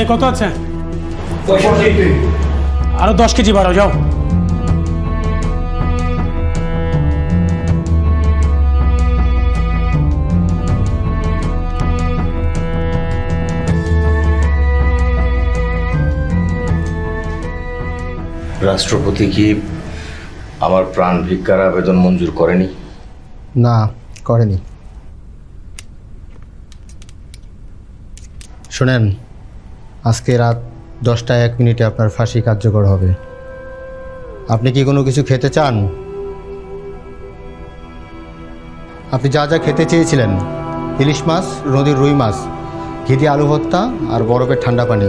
এই কত আছে? আরও দশ কেজি বাড়াও যাও। রাষ্ট্রপতি কি আমার প্রাণ ভিক্ষার আবেদন মঞ্জুর করেনি? না করেনি। শোনেন আজকে রাত দশটা এক মিনিটে আপনার ফাঁসি কার্যকর হবে। আপনি কি কোনো কিছু খেতে চান? আপনি যা যা খেতে চেয়েছিলেন, ইলিশ মাছ নদীর রুই মাছ ঘিদি আলু ভর্তা আর বরফের ঠান্ডা পানি।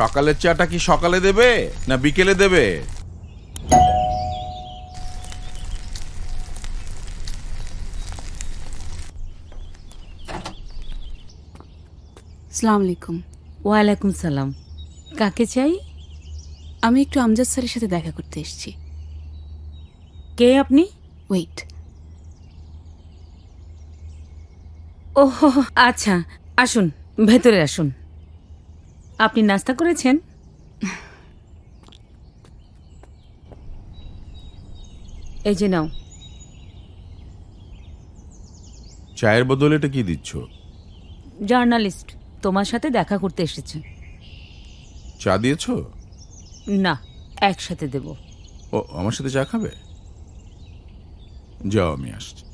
সকালের চাটা কি সকালে দেবে না বিকেলে দেবে? সালাম আলাইকুম। ওয়ালাইকুম সালাম। কাকে চাই? আমি একটু আমজাদ স্যারের সাথে দেখা করতে এসেছি। কে আপনি? ওয়েট। ওহ আচ্ছা আসুন ভেতরে আসুন। আপনি নাস্তা করেছেন? এই যে নাও। চায়ের বদলে এটা কি দিচ্ছ? জার্নালিস্ট তোমার সাথে দেখা করতে এসেছে। চা দিয়েছ? না একসাথে দেব। ও আমার সাথে চা খাবে? যাও আমি আসছি।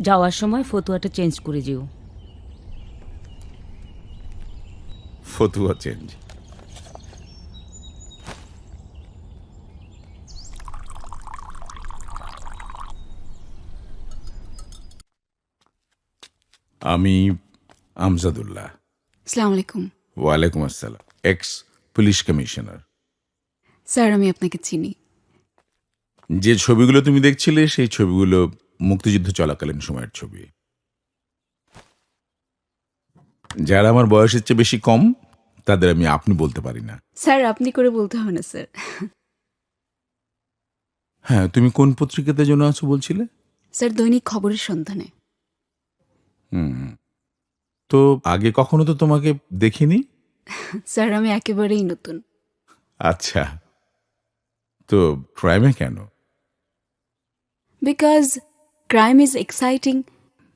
যাওয়ার সময় ফতুয়াটা চেঞ্জ করে যেও। ফতুয়া চেঞ্জ আমি আমজাদুল্লাহ। সালাম আলাইকুম। ওয়ালাইকুম আসসালাম। এক্স পুলিশ কমিশনার স্যার আমি আপনাকে চিনি। যে ছবিগুলো তুমি দেখছিলে সেই ছবিগুলো মুক্তিযুদ্ধ চলাকালীন সময়ের ছবি। যারা আমার বয়সের চেয়ে বেশি কম তাদের আমি আপনি বলতে পারি না। স্যার আপনি করে বলতে হবে না স্যার। হ্যাঁ তুমি কোন পত্রিকাতে জন্য আছো বলছিলে? স্যার দৈনিক খবরের সন্ধানে। হুম। তো আগে কখনো তো তোমাকে দেখিনি? স্যার আমি একেবারেই নতুন। আচ্ছা। তো ক্রাইমে কেন? বিকজ ক্রাইম ইজ এক্সাইটিং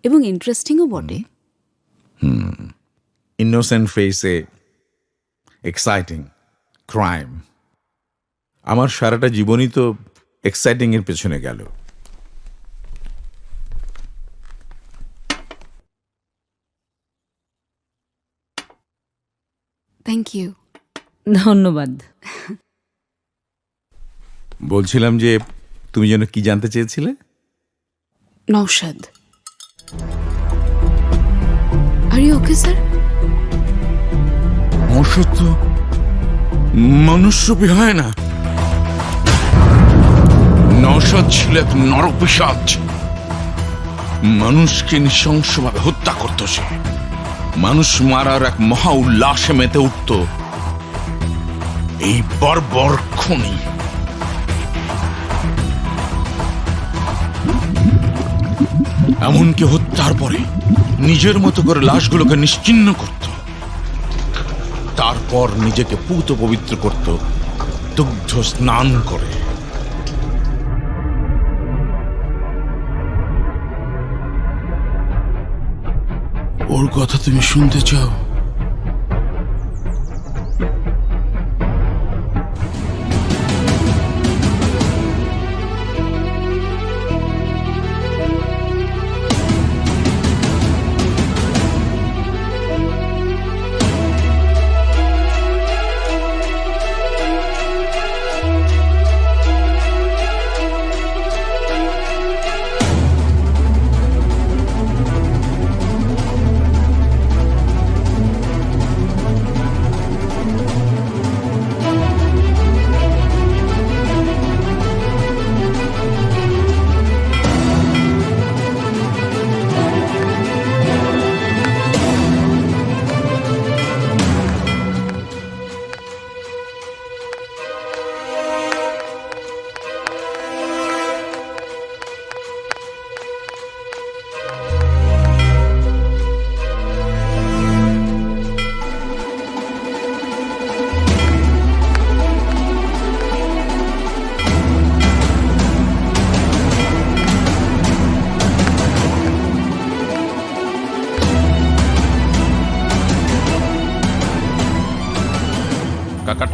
এবং ইন্টারেস্টিংও বটে। হুম। ইনোসেন্ট ফেসে এক্সাইটিং ক্রাইম আমার সারাটা জীবনই তো এক্সাইটিং এর পেছনে গেল। থ্যাংক ইউ ধন্যবাদ। বলছিলাম যে তুমি যেন কি জানতে চেয়েছিলে? Naushad are you okay sir অসত্য মনুষ্যপি হয় না। নৌসদ ছিল এক নরপিসাচ মানুষকে নৃশংসভাবে হত্যা করত সে। মানুষ মারার এক মহা উল্লাসে মেতে উঠত। এই বর্বর খুনি। এমনকি হত্যার পরে নিজের মতো করে লাশগুলোকে নিশ্চিহ্ন করত। তারপর নিজেকে পুত পবিত্র করত দুগ্ধ স্নান করে। ওর কথা তুমি শুনতে চাও?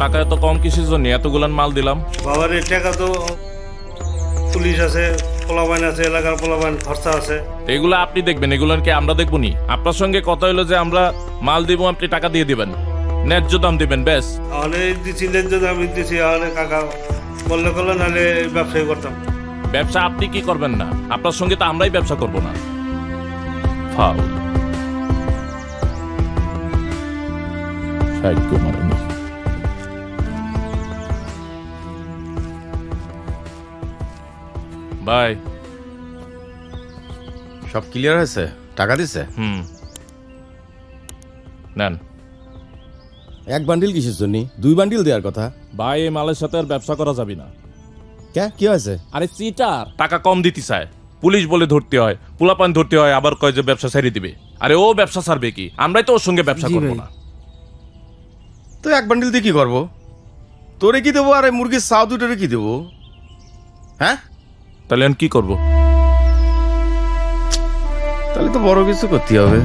টাকা এত কম কিসের জন্য? এতগুলান মাল দিলাম। বাবার এই টাকা তো পুলিশ আছে পোলাবাইন আছে এলাকার পোলাবাইন খরচা আছে। এগুলো আপনি দেখবেন এগুলোকে আমরা দেখব নি? আপনার সঙ্গে কথা হইল যে আমরা মাল দিব আপনি টাকা দিয়ে দিবেন। ন্যায্য দাম দিবেন ব্যাস। তাহলে দিছিলেন যদি আমি দিছি তাহলে কাকা বললে করলে নাহলে ব্যবসায়ী করতাম। ব্যবসা আপনি কি করবেন না? আপনার সঙ্গে তো আমরাই ব্যবসা করব না। ফাউল। সাহায্য মারেনি। বাই। সব ক্লিয়ার হয়েছে? টাকা দিছে? হুম। নেন। এক বান্ডিল কিসের জন্য? দুই বান্ডিল দেওয়ার কথা? ভাই এই মালের সাথে আর ব্যবসা করা যাবে না। কে? কি হয়েছে? আরে চিটার। টাকা কম দিতে চায় পুলিশ বলে ধরতে হয় পোলাপান ধরতে হয় আবার কয় যে ব্যবসা ছেড়ে দিবে। আরে ও ব্যবসা ছাড়বে কি? আমরাই তো ওর সঙ্গে ব্যবসা করব না। তো এক বান্ডিল দিয়ে কি করব? তোরে কি দেবো? আর মুরগির সাউ দুটোরে কি দেবো? হ্যাঁ? তাহলে আমি কি করব? তাহলে তো বড় কিছু করতে হবে।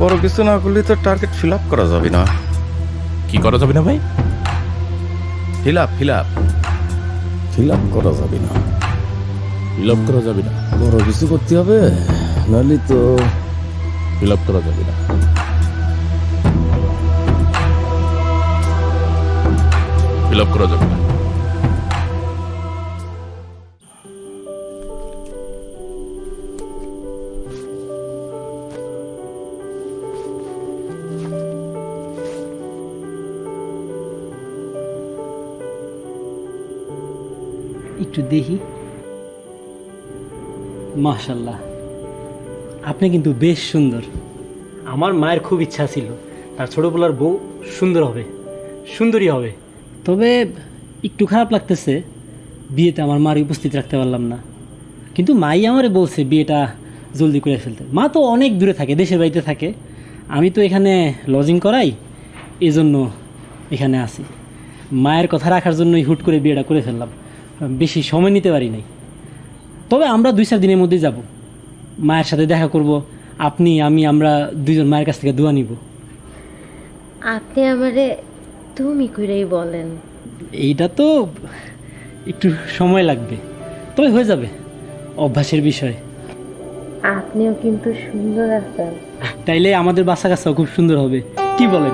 বড় কিছু না করলে তো টার্গেট ফিল আপ করা যাবে না। কি করা যাবে না ভাই? Fill up fill up fill up করা যাবে না। ফিল আপ করা যাবে না। বড় কিছু করতে হবে নাহলে তো ফিল আপ করা যাবে না। ফিল আপ করা যাবে না। একটু দেখি। মাশাল্লাহ আপনি কিন্তু বেশ সুন্দর। আমার মায়ের খুব ইচ্ছা ছিল, তার ছোটোবেলার বউ সুন্দর হবে, সুন্দরী হবে। তবে একটু খারাপ লাগতেছে, বিয়েতে আমার মার উপস্থিত রাখতে পারলাম না। কিন্তু মাই আমারে বলছে বিয়েটা জলদি করে ফেলতে। মা তো অনেক দূরে থাকে, দেশের বাড়িতে থাকে। আমি তো এখানে লজিং করাই, এজন্য এখানে আসি মায়ের কথা রাখার জন্যই হুট করে বিয়েটা করে ফেললাম। বেশি সময় নিতে পারি নাই। তবে আমরা দুই চার দিনের মধ্যেই যাব। মায়ের সাথে দেখা করব। আপনি আমি আমরা দুইজন মায়ের কাছ থেকে দোয়া নিব। আপনি আমারে তুমি কইরাই বলেন। এইটা তো একটু সময় লাগবে। তবে হয়ে যাবে অভ্যাসের বিষয়। আপনিও কিন্তু সুন্দর আছেন। তাইলে আমাদের বাসা কাছাও খুব সুন্দর হবে। কি বলেন?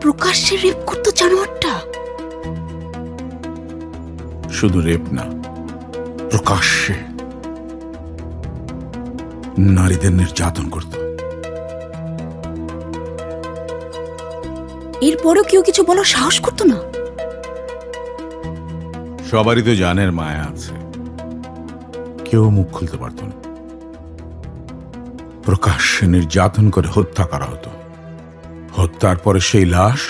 প্রকাশ্যে রেপ করতো জানোয়ারটা? শুধু রেপ না প্রকাশ্যে নারীদের নির্যাতন করত। এরপরও কেউ কিছু বলার সাহস করতো না? সবারই তো জানের মায়া আছে। কেউ মুখ খুলতে পারত না। প্রকাশ্যে নির্যাতন করে হত্যা করা হতো। হত্যার পরে সেই লাশ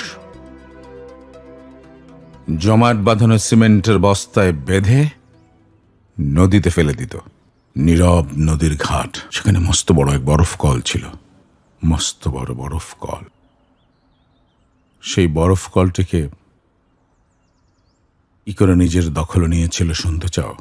জমাট বাঁধানো সিমেন্টের বস্তায় বেঁধে নদীতে ফেলে দিত। নীরব নদীর ঘাট, সেখানে মস্ত বড় এক বরফ কল ছিল। মস্ত বড় বরফ কল। সেই বরফ কলটিকে কি করে নিজের দখলে নিয়েছিল শুনতে চাও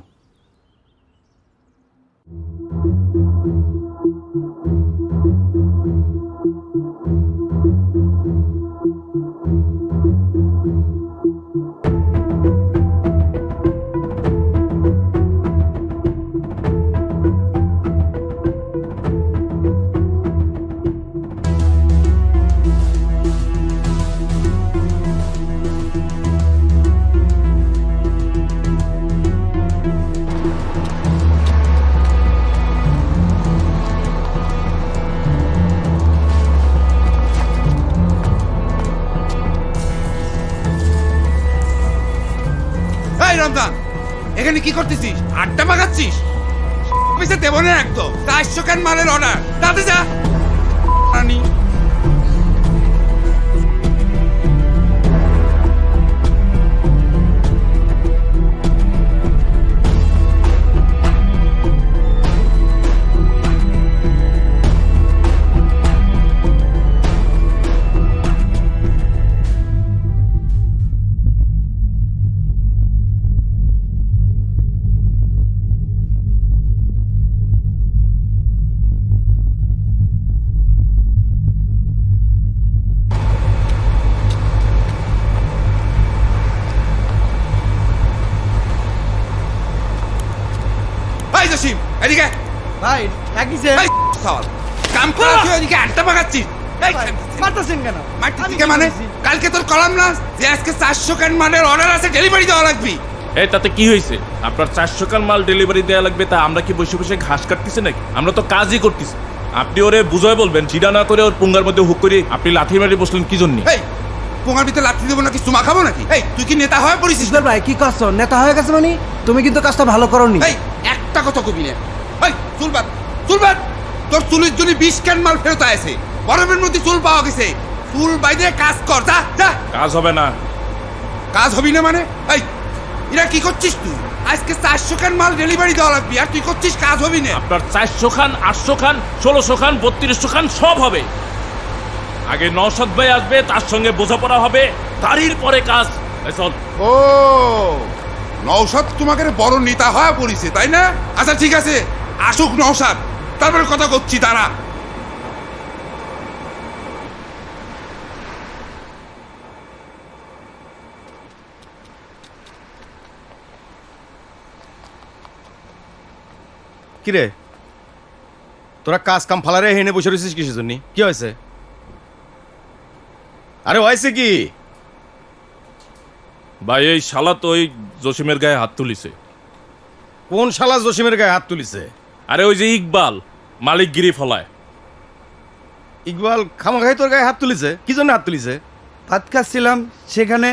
রমজান এখানে কি করতেছিস? আড্ডা মাগাচ্ছিস অফিসে দেবো না একদম। চারশো ক্যান মালের অর্ডার তাতে যা। রানী কাম করা তুই আড্ডা মারতেছেন কেন? মানে? কালকে তোর কলাম না? যে আজকে চারশো ক্যান মালের অর্ডার আছে ডেলিভারি দেওয়া লাগবে। এই তাতে কি হয়েছে? আপনার চারশো মাল ডেলিভারি দেওয়া লাগবে তা আমরা কি বসে বসে ঘাস কাটতেছি নাকি? আমরা তো কাজই করতেছি। আপনি ওরে বুঝায় বলবেন চিড়া না করে ওর পুঙ্গার মধ্যে হুক করে আপনি লাথি মারি বসলেন কি জন্য? পোঙার ভিতরে লাথি দেবো নাকি চুমা খাব নাকি? এই তুই কি নেতা হয়ে পড়িস? ভাই কি করছ? নেতা হয়ে গেছে মানে? তুমি কিন্তু কাজটা ভালো করনি। এই একটা কথা কবি না। এই বাদ চুল তোর চুলের জন্য বিশ ক্যান মাল ফেরত আছে বরফের মধ্যে চুল পাওয়া গেছে। চুল বাইরে কাজ কর যা যা। কাজ হবে না। কাজ হবি না মানে? এই এরা কি করছিস তুই? আজকে চারশো খান মাল ডেলিভারি দেওয়া লাগবে আর তুই করছিস কাজ হবি না। আপনার চারশো খান আটশো খান ষোলোশো খান বত্রিশশো খান সব হবে। আগে নৌসাদ ভাই আসবে তার সঙ্গে বোঝাপড়া হবে তারই পরে কাজ। এই চল। ও নৌসাদ তোমাকে বড় নেতা হয়ে পড়িছে তাই না? আচ্ছা ঠিক আছে। আসুক নৌসাদ তারপরে কথা করছি তারা কিরে? তোরা কাজ কাম ফালারে হেনে বসে রয়েছিস কিসের জন্য? কি হয়েছে? আরে হয়েছে কি? ভাই এই শালা তো ওই জসিমের গায়ে হাত তুলিছে। কোন শালা জসিমের গায়ে হাত তুলিছে? আরে ওই যে ইকবাল। মালিকগিরি ফলায়। ইকবাল খামাখাই তোর গায়ে হাত তুলিছে? কি জন্য হাত তুলিছে? ভাত খাচ্ছিলাম সেখানে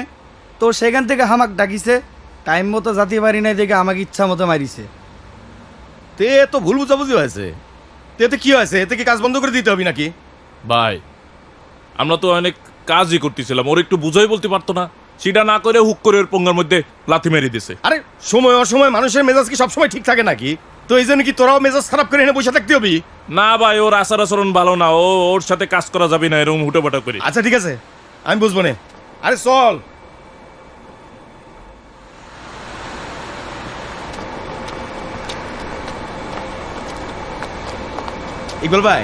তো সেখান থেকে হামাক ডাকিছে টাইম মতো জাতি পারি নাই দেখে আমাকে ইচ্ছা মতো মারিছে। তে তো ভুল বুঝাবুঝি হয়েছে। তে এতে কি হয়েছে? এতে কি কাজ বন্ধ করে দিতে হবে নাকি? ভাই আমরা তো অনেক কাজই করতেছিলাম ওর একটু বুঝাই বলতে পারতো না। সেটা না করে হুক করে ওর পঙ্গার মধ্যে লাথি মেরে দিছে। আরে সময় অসময় মানুষের মেজাজ কি সবসময় ঠিক থাকে নাকি? তো এই জন্য কি তোরাও মেজাজ খারাপ করে এনে বসে থাকতে হবি? না ভাই ওর আচার আচরণ ভালো না। ও ওর সাথে কাজ করা যাবে না এরকম হুটোপাটা করে। আচ্ছা ঠিক আছে। আমি বুঝব না। আরে চল। ইকবাল ভাই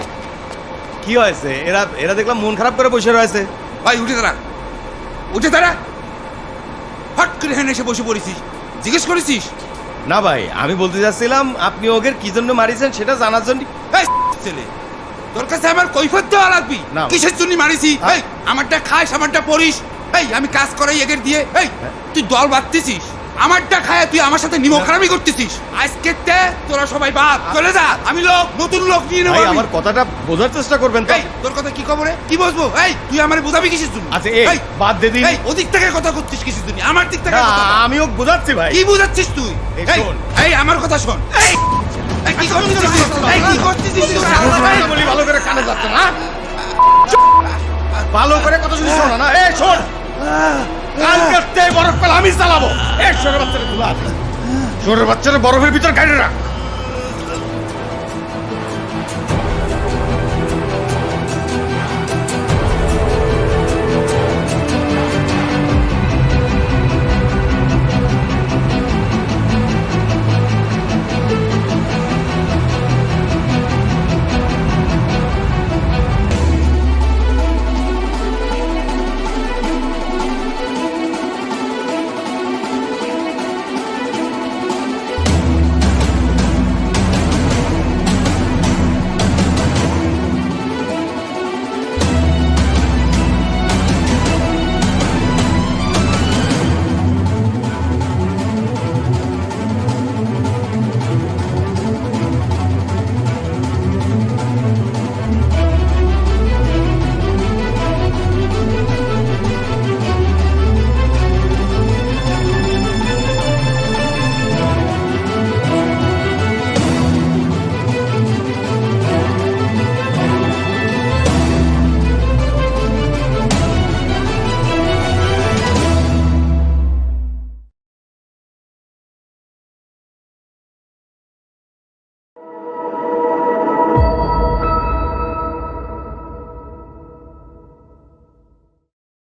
কি হয়েছে? এরা এরা দেখলাম মন খারাপ করে বসে রয়েছে। ভাই উঠে দাঁড়া। উঠে দাঁড়া। হট করে হেনে এসে বসে পড়েছিস। জিজ্ঞেস করেছিস? না ভাই আমি বলতে যাচ্ছিলাম আপনি ওকে কি জন্য মারিছেন সেটা জানার জন্য ছেলে তোর কাছে আমার কৈফত দেওয়া লাগবি। না। কিসের জন্য মারিছি? এই আমারটা খাস আমারটা পড়িস। এই আমি কাজ করাই এগের দিয়ে। এই তুই দল বাঁধতেছিস। আমারটা খায় তুই আমার সাথে নিমখ খারাপই করতেছিস। আজকে তে তোরা সবাই বাদ। চলে যা। আমি লোক নতুন লোক নিয়ে নেব ভাই আমার কথাটা বোঝার চেষ্টা করবেন তো। এই তোর কথা কি খবরে? কি বলব এই তুই আমার বোঝাবি কিসের জন্য? আচ্ছা এই বাদ দে দিন। এই ওদিক থেকে কথা করছিস কিসের জন্য? আমার দিক থেকে কথা আমি ওকে বোঝাচ্ছি ভাই। কি বুঝাচ্ছিস তুই? এই এই শোন। এই আমার কথা শোন। এই এই, কি করছিস? তুই? এই কি করছিস? তুই? বলি ভালো করে কানে যাচ্ছে না। ভালো করে কথা শুনি শোনো না। এই শোন। কাল কাটতে বরফ পেলে আমি চালাবো এই সরের বাচ্চারা তুলা সরের বাচ্চারা বরফের ভিতর গাড়ি রাখ।